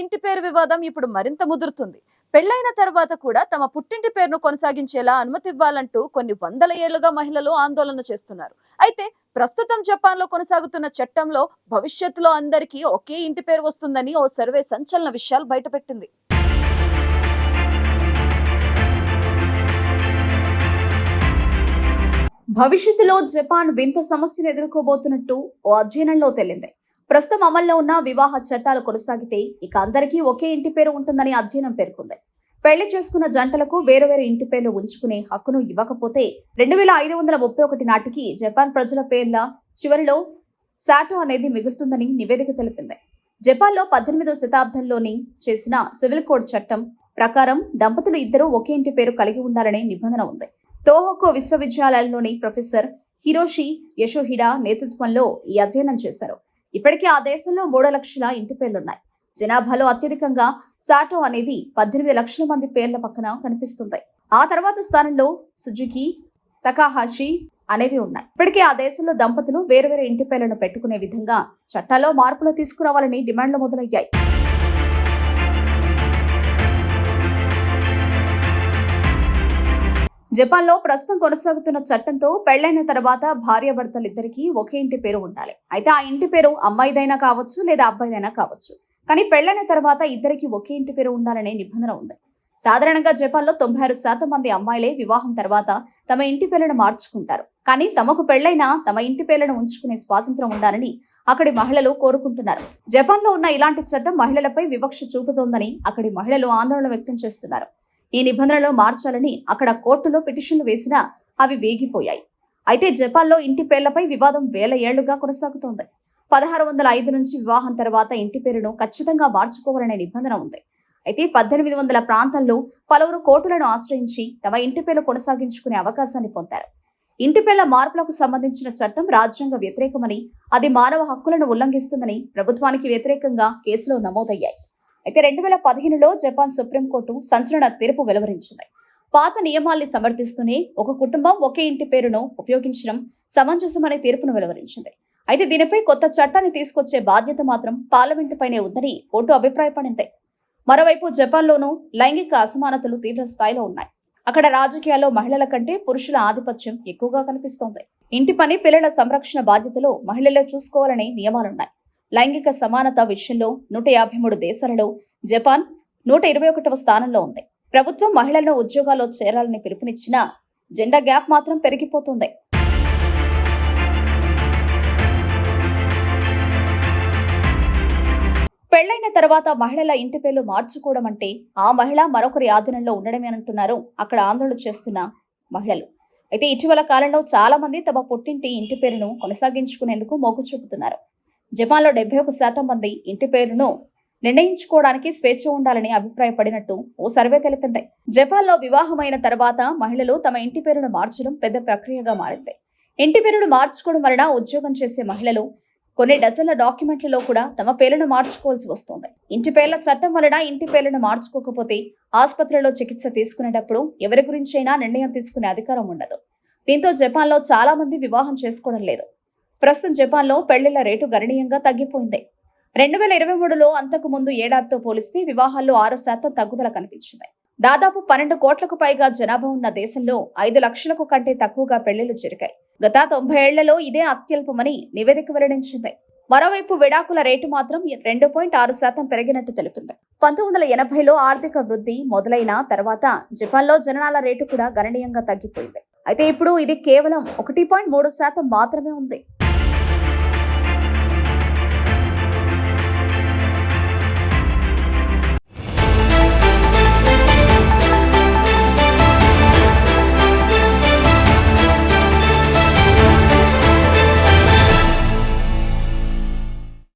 ఇంటి పేరు వివాదం ఇప్పుడు మరింత ముదురుతుంది. పెళ్ళైన తర్వాత కూడా తమ పుట్టింటి పేరును కొనసాగించేలా అనుమతి ఇవ్వాలంటూ కొన్ని వందల ఏళ్ళుగా మహిళలు ఆందోళన చేస్తున్నారు. అయితే ప్రస్తుతం జపాన్లో కొనసాగుతున్న చట్టంలో భవిష్యత్తులో అందరికీ ఒకే ఇంటి పేరు వస్తుందని ఓ సర్వే సంచలన విషయాలు బయటపెట్టింది. భవిష్యత్తులో జపాన్ వింత సమస్యను ఎదుర్కోబోతున్నట్టు ఓ అధ్యయనంలో తేలింది. ప్రస్తుతం అమల్లో ఉన్న వివాహ చట్టాలు కొనసాగితే ఇక అందరికీ ఒకే ఇంటి పేరు ఉంటుందని అధ్యయనం పేర్కొంది. పెళ్ళి చేసుకున్న జంటలకు వేరు వేరు ఇంటి పేర్లు ఉంచుకునే హక్కును ఇవ్వకపోతే రెండు వేల ఐదు వందల ముప్పై ఒకటి నాటికి జపాన్ ప్రజల పేర్ల చివరిలో సాటో అనేది మిగులుతుందని నివేదిక తెలిపింది. జపాన్లో పద్దెనిమిదవ శతాబ్దంలోని చేసిన సివిల్ కోడ్ చట్టం ప్రకారం దంపతులు ఇద్దరూ ఒకే ఇంటి పేరు కలిగి ఉండాలనే నిబంధన ఉంది. తోహోకో విశ్వవిద్యాలయంలోని ప్రొఫెసర్ హిరోషి యశోహిడా నేతృత్వంలో ఈ అధ్యయనం చేశారు. ఇప్పటికే ఆ దేశంలో మూడు లక్షల ఇంటి పేర్లున్నాయి. జనాభాలో అత్యధికంగా సాటో అనేది పద్దెనిమిది లక్షల మంది పేర్ల పక్కన కనిపిస్తుంది. ఆ తర్వాత స్థానంలో సుజుకి తకాహాషి అనేవి ఉన్నాయి. ఇప్పటికే ఆ దేశంలో దంపతులు వేరువేరు ఇంటి పేర్లను పెట్టుకునే విధంగా చట్టాల్లో మార్పులు తీసుకురావాలని డిమాండ్లు మొదలయ్యాయి. జపాన్లో ప్రస్తుతం కొనసాగుతున్న చట్టంతో పెళ్ళైన తర్వాత భార్యాభర్తలిద్దరికీ ఒకే ఇంటి పేరు ఉండాలి. అయితే ఆ ఇంటి పేరు అమ్మాయిదైనా కావచ్చు లేదా అబ్బాయిదైనా కావచ్చు. కానీ పెళ్ళైన తర్వాత ఇద్దరికి ఒకే ఇంటి పేరు ఉండాలనే నిబంధన ఉంది. సాధారణంగా జపాన్లో తొంభై ఆరు శాతం మంది అమ్మాయిలే వివాహం తర్వాత తమ ఇంటి పేర్లను మార్చుకుంటారు. కానీ తమకు పెళ్ళైనా తమ ఇంటి పేర్లను ఉంచుకునే స్వాతంత్రం ఉండాలని అక్కడి మహిళలు కోరుకుంటున్నారు. జపాన్లో ఉన్న ఇలాంటి చట్టం మహిళలపై వివక్ష చూపుతోందని అక్కడి మహిళలు ఆందోళన వ్యక్తం చేస్తున్నారు. ఈ నిబంధనలు మార్చాలని అక్కడ కోర్టులో పిటిషన్లు వేసినా అవి వేగిపోయాయి. అయితే జపాన్లో ఇంటి పేర్లపై వివాదం వేల ఏళ్ళుగా కొనసాగుతోంది. పదహారు వందల ఐదు నుంచి వివాహం తర్వాత ఇంటి పేరును ఖచ్చితంగా మార్చుకోవాలనే నిబంధన ఉంది. అయితే పద్దెనిమిది వందల ప్రాంతాల్లో పలువురు కోర్టులను ఆశ్రయించి తమ ఇంటి పేర్లు కొనసాగించుకునే అవకాశాన్ని పొందారు. ఇంటి పేర్ల మార్పులకు సంబంధించిన చట్టం రాజ్యాంగ వ్యతిరేకమని అది మానవ హక్కులను ఉల్లంఘిస్తుందని ప్రభుత్వానికి వ్యతిరేకంగా కేసులు నమోదయ్యాయి. అయితే రెండు వేల పదిహేనులో జపాన్ సుప్రీంకోర్టు సంచలన తీర్పు వెలువరించింది. పాత నియమాల్ని సమర్థిస్తూనే ఒక కుటుంబం ఒకే ఇంటి పేరును ఉపయోగించడం సమంజసమనే తీర్పును వెలువరించింది. అయితే దీనిపై కొత్త చట్టాన్ని తీసుకొచ్చే బాధ్యత మాత్రం పార్లమెంటుపైనే ఉందని కోర్టు అభిప్రాయపడింది. మరోవైపు జపాన్లోనూ లైంగిక అసమానతలు తీవ్ర స్థాయిలో ఉన్నాయి. అక్కడ రాజకీయాల్లో మహిళల కంటే పురుషుల ఆధిపత్యం ఎక్కువగా కనిపిస్తోంది. ఇంటి పని పిల్లల సంరక్షణ బాధ్యతలు మహిళలే చూసుకోవాలనే నియమాలున్నాయి. లైంగిక సమానత విషయంలో నూట యాభై మూడు దేశాలలో జపాన్ నూట ఇరవై ఒకటవ స్థానంలో ఉంది. ప్రభుత్వం మహిళలను ఉద్యోగాల్లో చేరాలని పిలుపునిచ్చినా జెండా గ్యాప్ మాత్రం పెరిగిపోతుంది. పెళ్ళైన తర్వాత మహిళల ఇంటి పేర్లు మార్చుకోవడం అంటే ఆ మహిళ మరొకరి ఆధీనంలో ఉండడమే అంటున్నారు అక్కడ ఆందోళన చేస్తున్న మహిళలు. అయితే ఇటీవల కాలంలో చాలా మంది తమ పుట్టింటి ఇంటి పేరును కొనసాగించుకునేందుకు మొగ్గు చూపుతున్నారు. జపాన్లో డెబ్బై ఒక శాతం మంది ఇంటి పేరును నిర్ణయించుకోవడానికి స్వేచ్ఛ ఉండాలని అభిప్రాయపడినట్టు ఓ సర్వే తెలిపింది. జపాన్లో వివాహమైన తర్వాత మహిళలు తమ ఇంటి పేరును మార్చడం పెద్ద ప్రక్రియగా మారింది. ఇంటి పేరును మార్చుకోవడం వలన ఉద్యోగం చేసే మహిళలు కొన్ని డజన్ల డాక్యుమెంట్లలో కూడా తమ పేర్లను మార్చుకోవాల్సి వస్తుంది. ఇంటి పేర్ల చట్టం వలన ఇంటి పేర్లను మార్చుకోకపోతే ఆసుపత్రిలో చికిత్స తీసుకునేటప్పుడు ఎవరి గురించైనా నిర్ణయం తీసుకునే అధికారం ఉండదు. దీంతో జపాన్లో చాలా మంది వివాహం చేసుకోవడం లేదు. ప్రస్తుతం జపాన్లో పెళ్ళిళ్ళ రేటు గణనీయంగా తగ్గిపోయింది. రెండు వేల ఇరవై మూడులో అంతకు ముందు ఏడాదితో పోలిస్తే వివాహాల్లో ఆరు శాతం తగ్గుదల కనిపించింది. దాదాపు పన్నెండు కోట్లకు పైగా జనాభా ఉన్న దేశంలో ఐదు లక్షలకు కంటే తక్కువగా పెళ్ళిళ్ళు జరిగాయి. గత తొంభై ఏళ్ళలో ఇదే అత్యల్పమని నివేదిక వెల్లడించింది. మరోవైపు విడాకుల రేటు మాత్రం రెండు పాయింట్ ఆరు శాతం పెరిగినట్టు తెలిపింది. పంతొమ్మిది వందల ఎనభైలో ఆర్థిక వృద్ధి మొదలైన తర్వాత జపాన్లో జననాల రేటు కూడా గణనీయంగా తగ్గిపోయింది. అయితే ఇప్పుడు ఇది కేవలం ఒకటి పాయింట్ మూడు శాతం మాత్రమే ఉంది.